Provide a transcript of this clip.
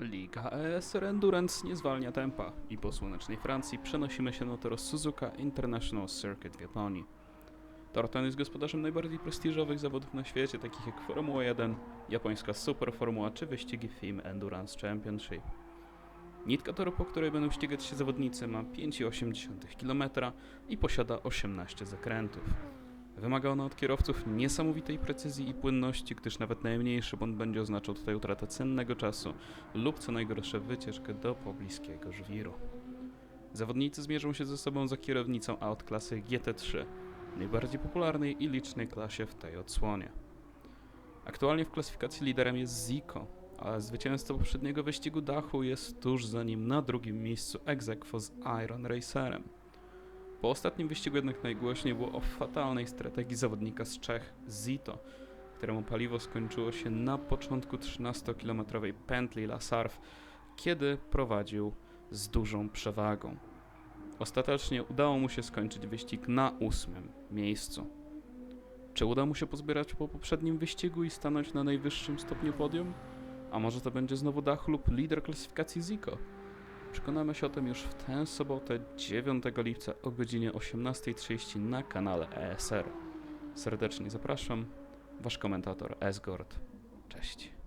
Liga ESR Endurance nie zwalnia tempa i po słonecznej Francji przenosimy się na tor Suzuka International Circuit w Japonii. Tor ten jest gospodarzem najbardziej prestiżowych zawodów na świecie, takich jak Formuła 1, japońska Super Formuła czy wyścigi FIM Endurance Championship. Nitka toru, po której będą ścigać się zawodnicy, ma 5,8 km i posiada 18 zakrętów. Wymaga ona od kierowców niesamowitej precyzji i płynności, gdyż nawet najmniejszy błąd będzie oznaczał tutaj utratę cennego czasu lub co najgorsze wycieczkę do pobliskiego żwiru. Zawodnicy zmierzą się ze sobą za kierownicą aut klasy GT3, najbardziej popularnej i licznej klasie w tej odsłonie. Aktualnie w klasyfikacji liderem jest Zico, a zwycięzcą poprzedniego wyścigu dachu jest tuż za nim na drugim miejscu Exequo z Iron Racerem. Po ostatnim wyścigu jednak najgłośniej było o fatalnej strategii zawodnika z Czech, Zito, któremu paliwo skończyło się na początku 13-kilometrowej pętli La Sarf, kiedy prowadził z dużą przewagą. Ostatecznie udało mu się skończyć wyścig na ósmym miejscu. Czy uda mu się pozbierać po poprzednim wyścigu i stanąć na najwyższym stopniu podium? A może to będzie znowu dach lub lider klasyfikacji Zico? Przekonamy się o tym już w tę sobotę 9 lipca o godzinie 18.30 na kanale ESR. Serdecznie zapraszam, wasz komentator Esgord. Cześć.